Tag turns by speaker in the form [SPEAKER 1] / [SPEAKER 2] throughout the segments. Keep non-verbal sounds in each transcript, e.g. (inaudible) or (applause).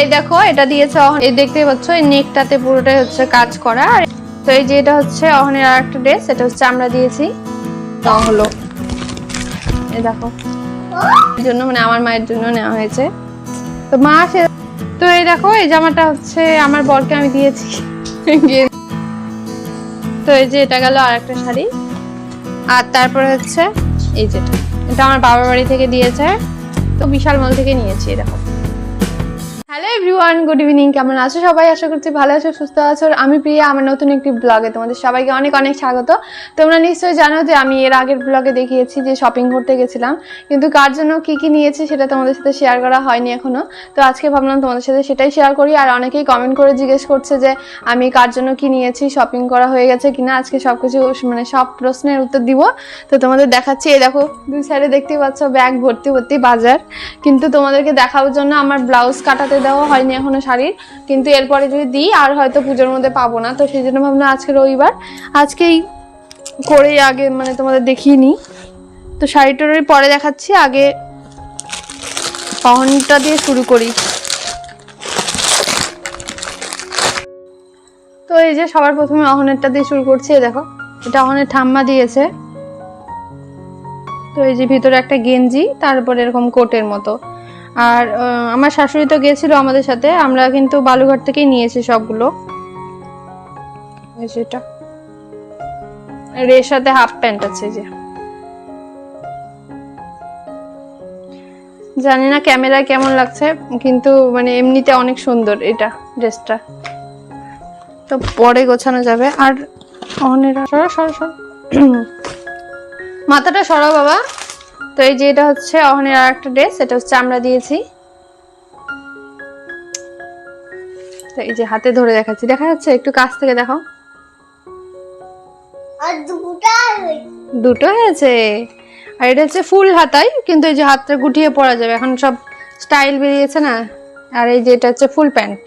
[SPEAKER 1] এই দেখো, এটা দিয়েছে এই দেখতে পাচ্ছ, এই নেকটাতে পুরোটাই হচ্ছে কাজ করা। আর তো এই যে এটা হচ্ছে অহনের আর একটা ড্রেস এটা হচ্ছে আমরা দিয়েছি। তো হলো। এই দেখো। জন্য মানে আমার মায়ের জন্য নেওয়া হয়েছে। তো মা সে তো এই দেখো, এই জামাটা হচ্ছে আমার বরকে আমি দিয়েছি। তো এই যে এটা গেল আর একটা শাড়ি। আর তারপরে হচ্ছে এই যেটা, এটা আমার বাবার বাড়ি থেকে দিয়েছে। তো বিশাল মল থেকে নিয়েছি এরকম হ্যালো এভরিওয়ান গুড ইভিনিং কেমন আছো সবাই? আশা করছি ভালো আছো, সুস্থ আছো। আমি প্রিয়া, আমার নতুন একটি ব্লগে তোমাদের সবাইকে অনেক অনেক স্বাগত। তোমরা নিশ্চয়ই জানো যে আমি এর আগের ব্লগে দেখিয়েছি যে শপিং করতে গেছিলাম। কিন্তু কার জন্য কি কি নিয়েছি সেটা তোমাদের সাথে শেয়ার করা হয়নি এখনও। তো আজকে ভাবলাম তোমাদের সাথে সেটাই শেয়ার করি। আর অনেকেই কমেন্ট করে জিজ্ঞেস করছে যে আমি কার জন্য কি নিয়েছি শপিং করা হয়ে গেছে কিনা। আজকে সব কিছু মানে সব প্রশ্নের উত্তর দিব। তো তোমাদের দেখাচ্ছি। এই দেখো, দুই সাইডে দেখতেই পাচ্ছ ব্যাগ ভর্তি ভর্তি বাজার। কিন্তু তোমাদেরকে দেখানোর জন্য আমার ব্লাউজ কাটাতে দেওয়া হয়নি এখনও শাড়ির। কিন্তু এরপরে যদি দিই, আর হয়তো পুজোর মধ্যে পাবো না। তো সেই জন্য ভাবলাম আজকে রবিবার। আজকেই করেই আগে মানে তোমাদের দেখিয়ে নিই। তো শাড়িটার পরে দেখাচ্ছি। আগে পহনটা দিয়ে শুরু করি। তো এই যে সবার প্রথমে অহনেরটা দিয়ে শুরু করছি দেখো। এটা অহনের ঠাম্মা দিয়েছে। তো এই যে ভিতরে একটা গেঞ্জি, তারপর এরকম কোটের মতো। আর আমার শাশুড়ি তো গেছিল আমাদের সাথে, আমরা কিন্তু বালুঘাট থেকেই নিয়েছি সবগুলো। যে এর সাথে হাফ প্যান্ট আছে যে। জানি না ক্যামেরায় কেমন লাগছে, কিন্তু মানে এমনিতে অনেক সুন্দর এটা ড্রেসটা। তো পরে গোছানো যাবে। আর অনেরা সরো সরো সরো। মাথাটা সরাও বাবা। তো এই যে এটা হচ্ছে অহনের আর একটা ড্রেস এটা হচ্ছে আমরা দিয়েছি। তো এই যে হাতে ধরে দেখাচ্ছি। দেখা যাচ্ছে? একটু কাছ থেকে দেখো
[SPEAKER 2] আর দুটা
[SPEAKER 1] দুটো হয়েছে? আর এটা হচ্ছে ফুল হাতাই কিন্তু এই যে হাতটা গুটিয়ে পরা যাবে। এখন সব স্টাইল বেরিয়েছে না? আর এই যে এটা হচ্ছে ফুল প্যান্ট।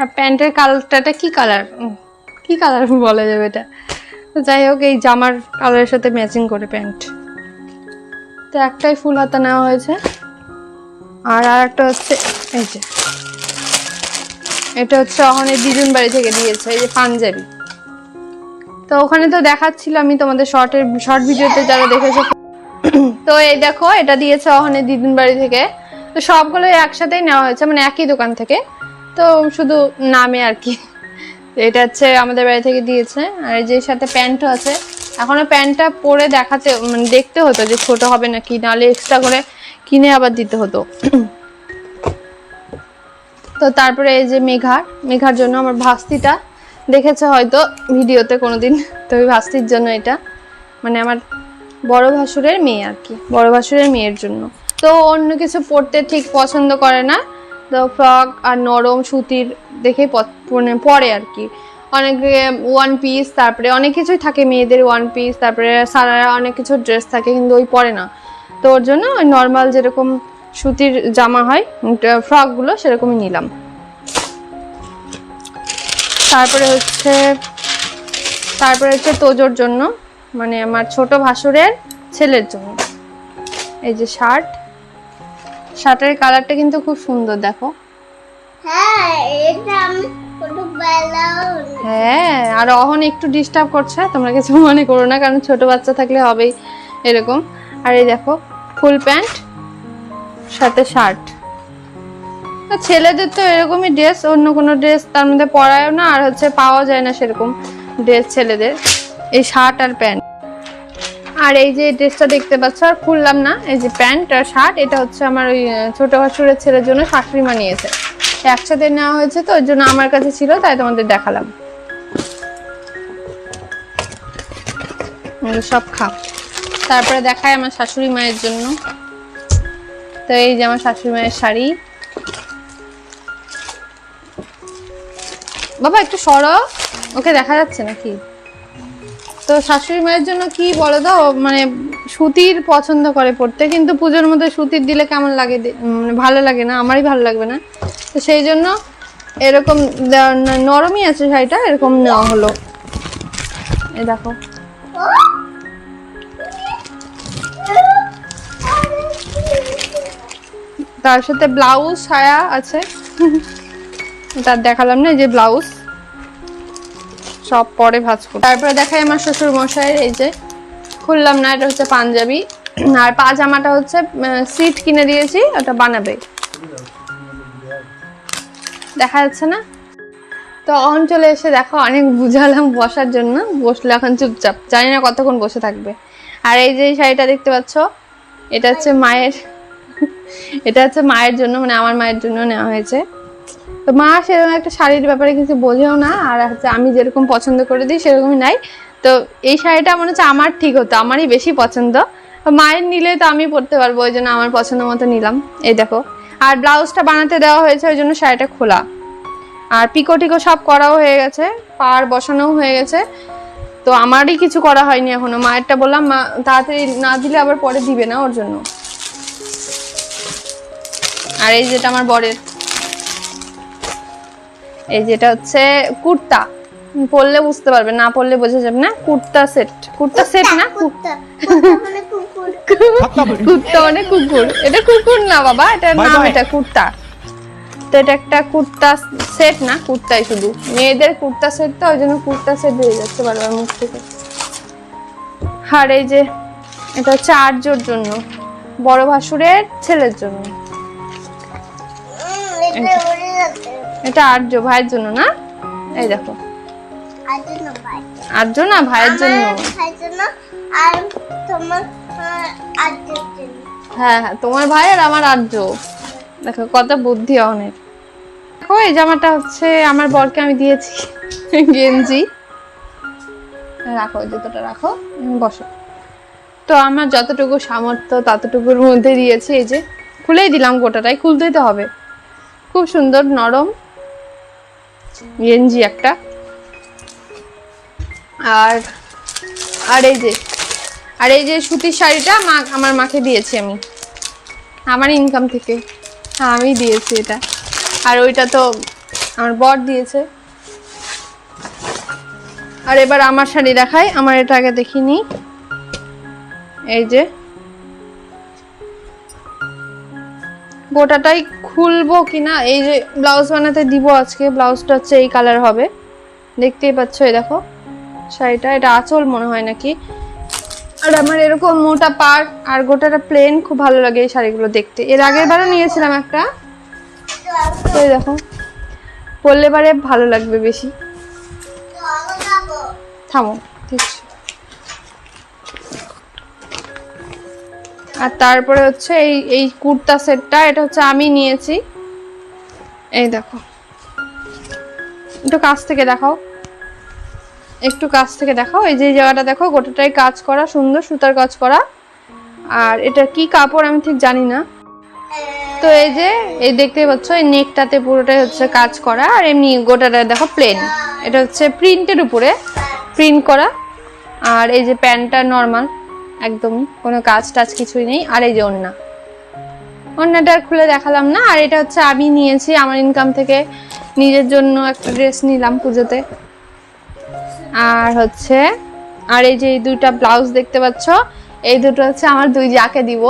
[SPEAKER 1] আর প্যান্টের কালারটা কি কালার? কি কালার বলা যাবে এটা? যাই হোক, এই জামার কালারের সাথে ম্যাচিং করে প্যান্ট। তো একটাই ফুল হাতা নেওয়া হয়েছে। আর আর একটা হচ্ছে, এই যে। এটা হচ্ছে ওখানে দিদুন বাড়ি থেকে দিয়েছে, এই যে পাঞ্জাবি। তো ওখানে তো দেখাচ্ছিল আমি তোমাদের শর্টের শর্ট ভিডিওতে যারা দেখেছ। তো এই দেখো, এটা দিয়েছে ওখানে দিদুন বাড়ি থেকে। তো সবগুলো একসাথেই নেওয়া হয়েছে মানে একই দোকান থেকে। তো শুধু নামে আর কি। এটা হচ্ছে আমাদের বাড়ি থেকে দিয়েছে। আর যে সাথে প্যান্টও আছে। এখনও প্যান্টটা পরে দেখাতে মানে দেখতে হতো যে ছোট হবে নাকি, নাহলে এক্সট্রা করে কিনে আবার দিতে হতো। তো তারপরে এই যে মেঘার মেঘার জন্য আমার ভাস্তিটা। দেখেছে হয়তো ভিডিওতে কোনোদিন, তো ওই ভাস্তির জন্য এটা। মানে আমার বড় ভাসুরের মেয়ে আর কি, বড় ভাসুরের মেয়ের জন্য। তো অন্য কিছু পরতে ঠিক পছন্দ করে না। তো ফ্রক আর নরম সুতির দেখে মানে পরে আর কি। অনেক ওয়ান পিস তারপরে অনেক কিছুই থাকে মেয়েদের ওয়ান পিস তারপরে সারারা অনেক কিছু ড্রেস থাকে, কিন্তু ওই পরে না। তো ওর জন্য ওই নর্মাল যেরকম সুতির জামা হয় ফ্রকগুলো সেরকমই নিলাম। তারপরে হচ্ছে তারপরে হচ্ছে তোজোর জন্য মানে আমার ছোট ভাসুরের ছেলের জন্য। এই যে শার্ট শার্টের কালারটা কিন্তু খুব সুন্দর দেখো।
[SPEAKER 2] হ্যাঁ
[SPEAKER 1] হ্যাঁ আর অহন একটু ডিস্টার্ব করছে তোমরা কিছু মনে করো না কারণ ছোট বাচ্চা থাকলে হবেই এরকম। আর এই দেখো ফুল প্যান্ট সাথে শার্ট। ছেলেদের তো এরকমই ড্রেস অন্য কোনো ড্রেস তার মধ্যে পরায়ও না আর হচ্ছে পাওয়া যায় না সেরকম ড্রেস ছেলেদের। এই শার্ট আর প্যান্ট। আর এই যে ড্রেসটা দেখতে পাচ্ছ, আর খুললাম না, এই যে প্যান্ট আর শার্ট, এটা হচ্ছে আমার ওই ছোট ভাসুরের ছেলের জন্য শাশুড়ি মা নিয়েছে একসাথে নেওয়া হয়েছে তো, ওই জন্য আমার কাছে ছিল, তাই তোমাদের দেখালাম। সব খাও। তারপরে দেখায় আমার শাশুড়ি মায়ের জন্য। তো এই যে আমার শাশুড়ি মায়ের শাড়ি। বাবা, একটু সরো। ওকে দেখা যাচ্ছে নাকি? তো শাশুড়ি মায়ের জন্য কি বলো তো মানে সুতির পছন্দ করে পড়তে, কিন্তু পুজোর মধ্যে সুতির দিলে কেমন লাগে মানে ভালো লাগে না? আমারই ভালো লাগবে না। তো সেই জন্য এরকম নরমই আছে শাড়িটা, এরকম নেওয়া হলো। এই দেখো। তার সাথে ব্লাউজ সায়া আছে। (laughs) তার দেখালাম না যে ব্লাউজ। সব পরে ভাজ করব। তারপরে দেখাই আমার শ্বশুর মশাইয়ের এই যে খুললাম না, এটা হচ্ছে পাঞ্জাবি। আর পাজামাটা হচ্ছে সিট কিনে দিয়েছি, ওটা বানাবে। দেখা যাচ্ছে না? তো অন চলে এসে দেখো, অনেক বুঝালাম বসার জন্য, বসল এখন চুপচাপ। জানি না কতক্ষণ বসে থাকবে। আর এই যে শাড়িটা দেখতে পাচ্ছ, এটা হচ্ছে মায়ের, এটা হচ্ছে মায়ের জন্য মানে আমার মায়ের জন্য নেওয়া হয়েছে। তো মা সেরকম একটা শাড়ির ব্যাপারে কিছু বোঝেও না, আর হচ্ছে আমি যেরকম পছন্দ করে দিই সেরকমই নাই। তো এই শাড়িটা মনে হচ্ছে আমার ঠিক হতো, আমারই বেশি পছন্দ। মায়ের নিলে তো আমি পরতে পারব, ওই জন্য আমার পছন্দ মতো নিলাম। এই দেখো, আর ব্লাউজটা বানাতে দেওয়া হয়েছে, ওই জন্য শাড়িটা খোলা। আর পিকো টিকো সব করাও হয়ে গেছে পার বসানোও হয়ে গেছে। তো আমারই কিছু করা হয়নি এখনও। মায়েরটা বললাম, মা তাড়াতাড়ি না দিলে আবার পরে দিবে না ওর জন্য। আর এই যেটা আমার বরের। এই যেটা হচ্ছে কুর্তা। পরলে বুঝতে পারবে না পরলে বোঝা যাবে না কুর্তা সেট। কুর্তা সেট না
[SPEAKER 2] মানে কুকুর।
[SPEAKER 1] কুর্তা মানে কুকুর। এটা কুকুর না বাবা এটা নাম এটা কুর্তা। তো এটা একটা কুর্তা সেট না কুর্তাই শুধু। মেয়েদের কুর্তা সেট তো ওই জন্য কুর্তা সেট হয়ে যাচ্ছে বারবার মুখ থেকে। আর এই যে এটা হচ্ছে আর্যর জন্য বড় ভাসুরের ছেলের জন্য।
[SPEAKER 2] এটা
[SPEAKER 1] আর্য ভাইয়ের জন্য না? এই দেখো। আর্য না ভাইয়ের জন্য? হ্যাঁ হ্যাঁ তোমার ভাই আর আমার আর্য দেখো কত বুদ্ধি অনেক। দেখো এই জামাটা হচ্ছে আমার বরকে আমি দিয়েছি গেঞ্জি। রাখো জুতোটা রাখো বসো। তো আমার যতটুকু সামর্থ্য ততটুকুর মধ্যে দিয়েছি এই যে খুলেই দিলাম গোটাটাই খুলতেই তো হবে। খুব সুন্দর নরম। গেঞ্জি একটা। আর আর এই যে, আর এই যে সুতির শাড়িটা মা, আমার মাকে দিয়েছি আমি। আমার ইনকাম থেকে। হ্যাঁ আমি দিয়েছি এটা। আর ওইটা তো আমার বর দিয়েছে। আর এবার আমার শাড়ি দেখাই। আমার এটা আগে দেখিনি। এই যে। গোটাটাই খুলবো কিনা? এই যে ব্লাউজ বানাতে দিব আজকে ব্লাউজটা হচ্ছে এই কালার হবে। দেখতেই পাচ্ছ, এই দেখো, শাড়িটা, এটা আঁচল মনে হয় নাকি? আর আমার এরকম মোটা পার আর গোটাটা প্লেন খুব ভালো লাগে এই শাড়িগুলো দেখতে। এর আগের বারও নিয়েছিলাম একটা। এই দেখো, পরলে বারে ভালো লাগবে বেশি। থামো ঠিক আর তারপরে হচ্ছে এই এই কুর্তা সেটটা, এটা হচ্ছে আমি নিয়েছি। এই দেখো। একটু কাছ থেকে দেখাও। একটু কাছ থেকে দেখাও। এই যে জায়গাটা দেখো, গোটাটাই কাজ করা, সুন্দর সুতার কাজ করা। আর এটা কি কাপড় আমি ঠিক জানি না। তো এই যে, এই দেখতে পাচ্ছ, এই নেকটাতে পুরোটাই হচ্ছে কাজ করা। আর এমনি গোটাটা দেখো প্লেন এটা হচ্ছে প্রিন্টের উপরে প্রিন্ট করা। আর এই যে প্যান্টটা নর্মাল একদমই কোনো কাজ টাজ কিছুই নেই, আর এই যে ওন্নাটা আর খুলে দেখালাম না, আর এটা হচ্ছে আমি নিয়েছি, আমার ইনকাম থেকে নিজের জন্য একটা ড্রেস নিলাম পুজোতে। আর হচ্ছে, আর এই যে এই দুইটা ব্লাউজ দেখতে পাচ্ছ, এই দুটো হচ্ছে আমার দুই যাকে দিব।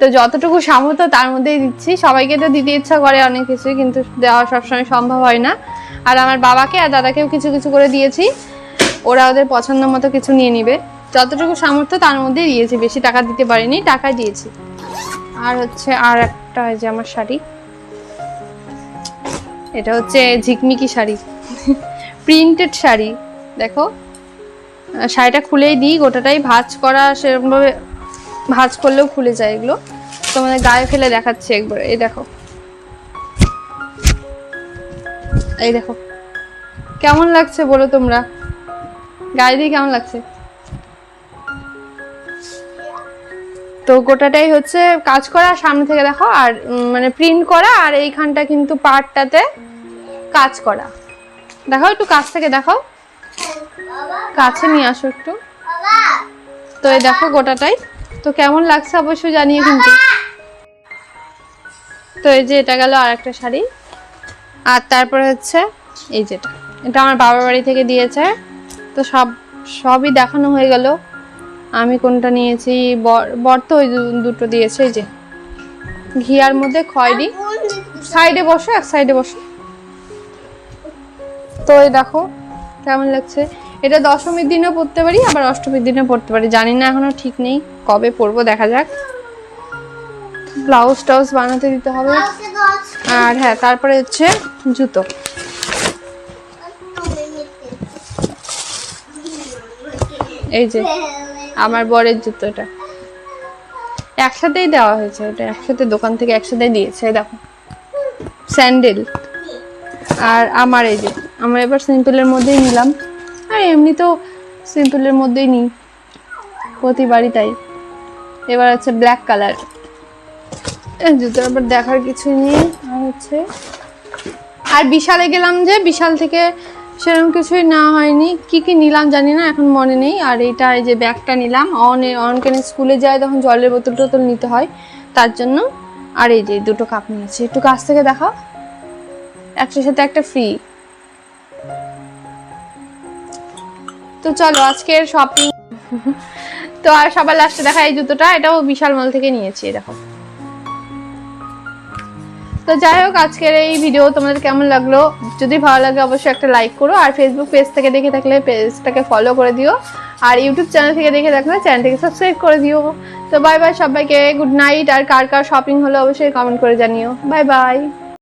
[SPEAKER 1] তো যতটুকু সামর্থ্য তার মধ্যেই দিচ্ছি, সবাইকে তো দিতে ইচ্ছা করে অনেক কিছু কিন্তু দেওয়া সবসময় সম্ভব হয় না। আর আমার বাবাকে আর দাদাকেও কিছু কিছু করে দিয়েছি, ওরা ওদের পছন্দ মতো কিছু নিয়ে নিবে। যতটুকু সামর্থ্য তার মধ্যেই দিয়েছি, বেশি টাকা দিতে পারিনি, টাকা দিয়েছি। আর হচ্ছে আর একটা যে আমার শাড়ি, এটা হচ্ছে ঝিকমিকি শাড়ি, প্রিন্টেড শাড়ি, দেখো। শাড়িটা খুলেই দিই, গোটাটাই ভাঁজ করা, সেরকমভাবে ভাঁজ করলেও খুলে যায় এগুলো। তোমাদের গায়ে ফেলে দেখাচ্ছি একবার, এই দেখো। এই দেখো। কেমন লাগছে বলো তোমরা? গায়ে দিয়ে কেমন লাগছে? তো গোটাটাই হচ্ছে কাজ করা, সামনে থেকে দেখো আর মানে প্রিন্ট করা, আর এইখানটা কিন্তু পার্টটাতে কাজ করা। দেখো একটু কাছ থেকে দেখাও। কাছে নিয়ে আসো একটু। তো এই দেখো গোটাটাই। তো কেমন লাগছে অবশ্যই জানিয়ে কিন্তু। তো এই যে এটা গেল আর একটা শাড়ি। আর তারপরে হচ্ছে এই যেটা। এটা আমার বাবার বাড়ি থেকে দিয়েছে। তো সব, সবই দেখানো হয়ে গেল। আমি কোনটা নিয়েছি? বর তো ওই দুটো দিয়েছে, এই যে। ঘিয়ার মধ্যে খয়েরি। সাইডে বসো, এক সাইডে বসো। তো এই দেখো, কেমন লাগছে? এটা দশমীর দিনও পড়তে পারি, আবার অষ্টমীর দিনও পড়তে পারি। জানি না এখনও ঠিক নেই, কবে পরবো দেখা যাক। ব্লাউজ টাউজ বানাতে দিতে হবে। আর হ্যাঁ তারপরে হচ্ছে জুতো। এই যে। আমার বরের জুতো এটা একসাথেই দেওয়া হয়েছে এটা একসাথে দোকান থেকে একসাথে দিয়েছে দেখো। স্যান্ডেল। আর আমার এই যে, আমরা এবার সিম্পলের মধ্যেই নিলাম। আর এমনি তো সিম্পলের মধ্যেই নিই। প্রতিবারই তাই। এবার হচ্ছে ব্ল্যাক কালার। জুতো আবার দেখার কিছু নেই। আর হচ্ছে আর বিশালে গেলাম যে, বিশাল থেকে সেরকম কিছুই না হয়নি। কি কি নিলাম জানি না, এখন মনে নেই। আর এইটা, এই যে ব্যাগটা নিলাম অনে অনকেন স্কুলে যায় তখন জলের বোতল টোতল নিতে হয়, তার জন্য। আর এই যে দুটো কাপ নিয়েছি। একটু কাছ থেকে দেখাও। একটার সাথে একটা ফ্রি তো চলো, আজকের শপিং (laughs) তো আর সবার লাস্টে দেখা এই জুতোটা, এটাও বিশাল মল থেকে নিয়েছি দেখো। তো যাই হোক, আজকের এই ভিডিও তোমাদের কেমন লাগল? যদি ভালো লাগে, অবশ্যই একটা লাইক করো, আর ফেসবুক পেজ থেকে দেখে থাকলে পেজটাকে ফলো করে দিও। আর ইউটিউব চ্যানেল থেকে দেখে থাকলে চ্যানেলটিকে সাবস্ক্রাইব করে দিও। তো বাই বাই সবাইকে গুড নাইট আর কার কার শপিং হলো, অবশ্যই কমেন্ট করে জানিও। Bye bye